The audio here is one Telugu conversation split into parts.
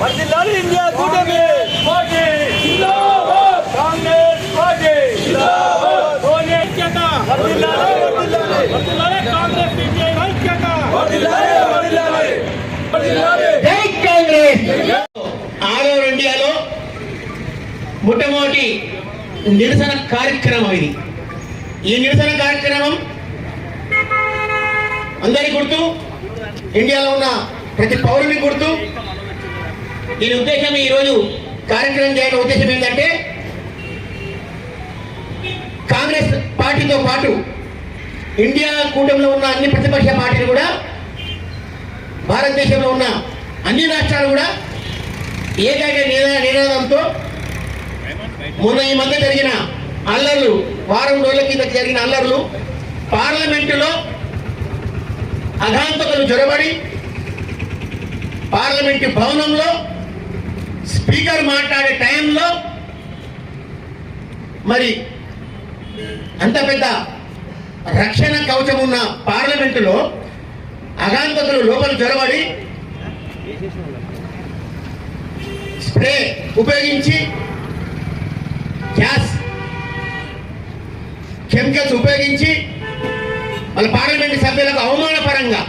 వర్ధిల్లాలి ఇండియా కూటమి. పార్టీ జిందాబాద్. కాంగ్రెస్ పార్టీ. జిందాబాద్. సోనియా ఐక్యత. వర్ధిల్లాలి వర్ధిల్లాలి. వర్ధిల్లాలి కాంగ్రెస్ సిపిఐ ఐక్యత. వర్ధిల్లాలి వర్ధిల్లాలి. వర్ధిల్లాలి. జై కాంగ్రెస్. ఆరో ఇండియాలో మొట్టమొదటి నిరసన కార్యక్రమం ఇది. ఈ నిరసన కార్యక్రమం అందరి గుర్తు ఇండియాలో ఉన్న ప్రతి పౌరుని గుర్తు దీని ఉద్దేశం ఈరోజు కార్యక్రమం చేయడం ఉద్దేశం ఏంటంటే కాంగ్రెస్ పార్టీతో పాటు ఇండియా కూటమిలో ఉన్న అన్ని ప్రతిపక్ష పార్టీలు కూడా భారతదేశంలో ఉన్న అన్ని రాష్ట్రాలు కూడా ఏకైక నినాదంతో మొన్న ఈ మధ్య జరిగిన అల్లర్లు వారం రోజుల కింద జరిగిన అల్లర్లు పార్లమెంటులో అఘాంతకులు చొరబడి పార్లమెంటు భవనంలో స్పీకర్ మాట్లాడే టైంలో మరి అంత పెద్ద రక్షణ కవచం ఉన్న పార్లమెంటులో అగాంతకులు లోపల చొరబడి స్ప్రే ఉపయోగించి గ్యాస్ కెమికల్స్ ఉపయోగించి వాళ్ళ పార్లమెంట్ సభ్యులకు అవమానపరంగా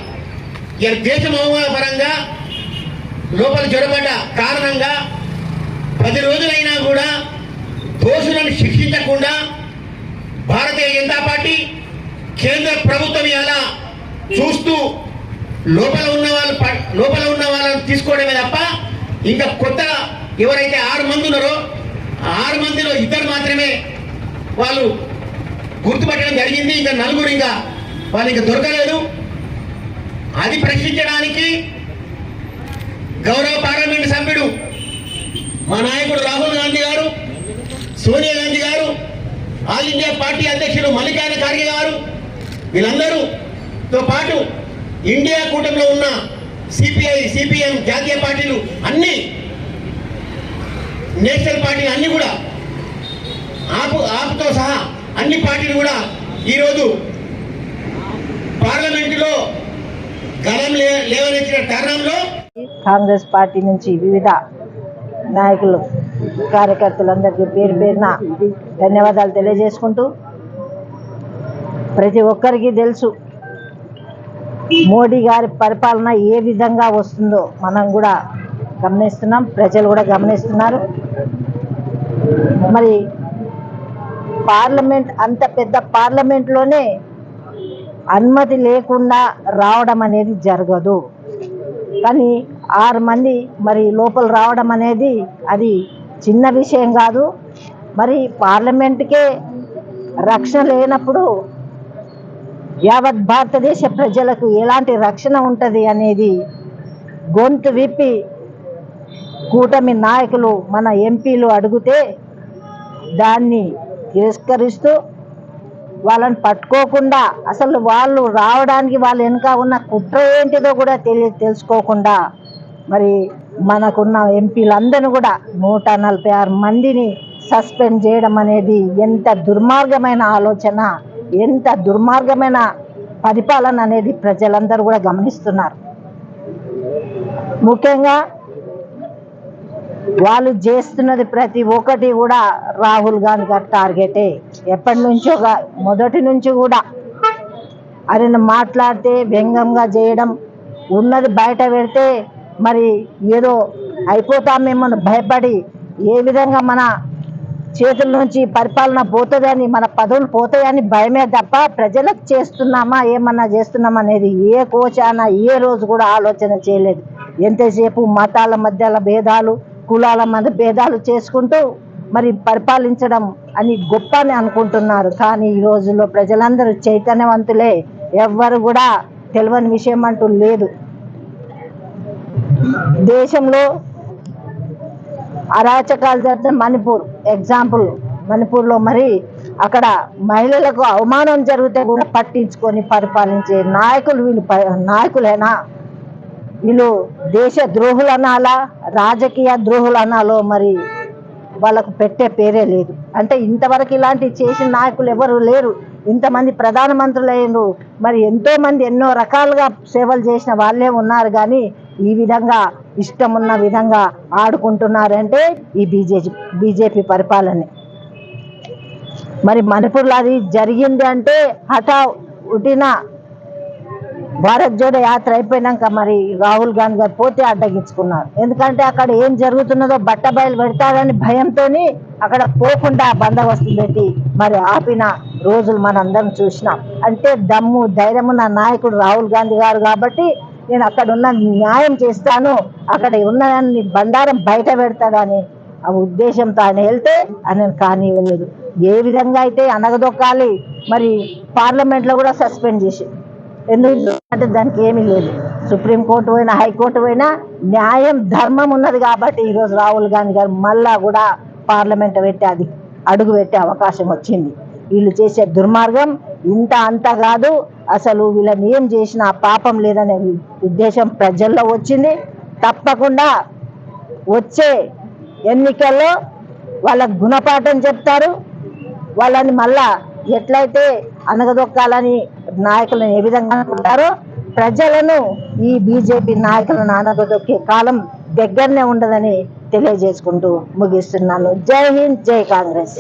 ఇక దేశం అవమానపరంగా లోపల జొరబడ్డ కారణంగా పది రోజులైనా కూడా దోషులను శిక్షించకుండా భారతీయ జనతా పార్టీ కేంద్ర ప్రభుత్వం ఎలా చూస్తూ లోపల ఉన్న వాళ్ళు లోపల ఉన్న వాళ్ళని తీసుకోవడమే తప్ప ఇంకా కొత్త ఎవరైతే ఆరు మంది ఉన్నారో ఆరు మందిలో ఇద్దరు మాత్రమే వాళ్ళు గుర్తుపట్టడం జరిగింది. ఇంకా నలుగురు ఇంకా వాళ్ళు ఇంకా దొరకలేదు. అది ప్రశ్నించడానికి గౌరవ పార్లమెంట్ సభ్యుడు మా నాయకుడు రాహుల్ గాంధీ గారు సోనియా గాంధీ గారు ఆల్ ఇండియా పార్టీ అధ్యక్షుడు మల్లికార్జున ఖార్గే గారు వీళ్ళందరూతో పాటు ఇండియా కూటమిలో ఉన్న సిపిఐ సిపిఎం జాతీయ పార్టీలు అన్ని నేషనల్ పార్టీలు అన్ని కూడా ఆపు ఆపుతో సహా అన్ని పార్టీలు కూడా ఈరోజు పార్లమెంటులో గలం లే లేవనెత్తిన తరుణంలో కాంగ్రెస్ పార్టీ నుంచి వివిధ నాయకులు కార్యకర్తలందరికీ పేరు పేరున ధన్యవాదాలు తెలియజేసుకుంటూ ప్రతి ఒక్కరికి తెలుసు మోడీ గారి పరిపాలన ఏ విధంగా వస్తుందో మనం కూడా గమనిస్తున్నాం ప్రజలు కూడా గమనిస్తున్నారు. మరి పార్లమెంట్ అంత పెద్ద పార్లమెంట్లోనే అనుమతి లేకుండా రావడం అనేది జరగదు. కానీ ఆరు మంది మరి లోపల రావడం అనేది అది చిన్న విషయం కాదు. మరి పార్లమెంట్కే రక్షణ లేనప్పుడు యావత్ భారతదేశ ప్రజలకు ఎలాంటి రక్షణ ఉంటుంది అనేది గొంతు విప్పి కూటమి నాయకులు మన ఎంపీలు అడిగితే దాన్ని తిరస్కరిస్తూ వాళ్ళని పట్టుకోకుండా అసలు వాళ్ళు రావడానికి వాళ్ళ వెనుక ఉన్న కుట్ర ఏంటిదో కూడా తెలియ తెలుసుకోకుండా మరి మనకున్న ఎంపీలందరినీ కూడా నూట నలభై ఆరు మందిని సస్పెండ్ చేయడం అనేది ఎంత దుర్మార్గమైన ఆలోచన ఎంత దుర్మార్గమైన పరిపాలన అనేది ప్రజలందరూ కూడా గమనిస్తున్నారు. ముఖ్యంగా వాళ్ళు చేస్తున్నది ప్రతి ఒక్కటి కూడా రాహుల్ గాంధీ గారి టార్గెటే ఎప్పటి నుంచో మొదటి నుంచి కూడా. ఆయన మాట్లాడితే వ్యంగ్యంగా చేయడం ఉన్నది బయట పెడితే మరి ఏదో అయిపోతామేమో భయపడి ఏ విధంగా మన చేతుల నుంచి పరిపాలన పోతుందని మన పదవులు పోతాయని భయమే తప్ప ప్రజలకు చేస్తున్నామా ఏమన్నా చేస్తున్నామా అనేది ఏ కోచాన ఏ రోజు కూడా ఆలోచన చేయలేదు. ఎంతసేపు మతాల మధ్యల భేదాలు కులాల మధ్య భేదాలు చేసుకుంటూ మరి పరిపాలించడం అని గొప్ప అని అనుకుంటున్నారు. కానీ ఈ రోజుల్లో ప్రజలందరూ చైతన్యవంతులే. ఎవ్వరు కూడా తెలియని విషయం అంటూ లేదు. దేశంలో అరాచకాలు జరిగితే మణిపూర్ ఎగ్జాంపుల్ మణిపూర్లో మరి అక్కడ మహిళలకు అవమానం జరిగితే కూడా పట్టించుకొని పరిపాలించే నాయకులు వీళ్ళు నాయకులేనా? వీళ్ళు దేశ ద్రోహులు అనాలా రాజకీయ ద్రోహులు అనాలో మరి వాళ్ళకు పెట్టే పేరే లేదు. అంటే ఇంతవరకు ఇలాంటి చేసిన నాయకులు ఎవరు లేరు. ఇంతమంది ప్రధానమంత్రులు అయినరు మరి ఎంతోమంది ఎన్నో రకాలుగా సేవలు చేసిన వాళ్ళే ఉన్నారు. కానీ ఈ విధంగా ఇష్టం ఉన్న విధంగా ఆడుకుంటున్నారంటే ఈ బీజేపీ బీజేపీ పరిపాలనే. మరి మణిపూర్లో అది జరిగింది అంటే హఠా ఉటిన భారత్ జోడో యాత్ర అయిపోయినాక మరి రాహుల్ గాంధీ గారు పోతే అడ్డగించుకున్నారు. ఎందుకంటే అక్కడ ఏం జరుగుతున్నదో బట్ట బయలు పెడతారని భయంతో అక్కడ పోకుండా బందోబస్తు పెట్టి మరి ఆపిన రోజులు మనందరం చూసినాం. అంటే దమ్ము ధైర్యం ఉన్న నాయకుడు రాహుల్ గాంధీ గారు కాబట్టి నేను అక్కడ ఉన్న న్యాయం చేస్తాను అక్కడ ఉన్నదాన్ని బండారం బయట పెడతాడని ఆ ఉద్దేశంతో ఆయన వెళ్తే ఆయన కానివ్వలేదు ఏ విధంగా అయితే అనగదొక్కాలి మరి పార్లమెంట్లో కూడా సస్పెండ్ చేసి ఎందుకు? అంటే దానికి ఏమీ లేదు. సుప్రీంకోర్టు పోయినా హైకోర్టు పోయినా న్యాయం ధర్మం ఉన్నది కాబట్టి ఈరోజు రాహుల్ గాంధీ గారు మళ్ళా కూడా పార్లమెంట్ పెట్టి అది అడుగు పెట్టే అవకాశం వచ్చింది. వీళ్ళు చేసే దుర్మార్గం ఇంత అంత కాదు. అసలు వీళ్ళని ఏం చేసినా పాపం లేదనే ఉద్దేశం ప్రజల్లో వచ్చింది. తప్పకుండా వచ్చే ఎన్నికల్లో వాళ్ళకు గుణపాఠం చెప్తారు. వాళ్ళని మళ్ళా ఎట్లయితే అనగదొక్కాలని నాయకులను ఏ విధంగా ఉంటారో ప్రజలను ఈ బీజేపీ నాయకులను అనగదొక్కే కాలం దగ్గరనే ఉండదని తెలియజేసుకుంటూ ముగిస్తున్నాను. జై హింద్ జై కాంగ్రెస్.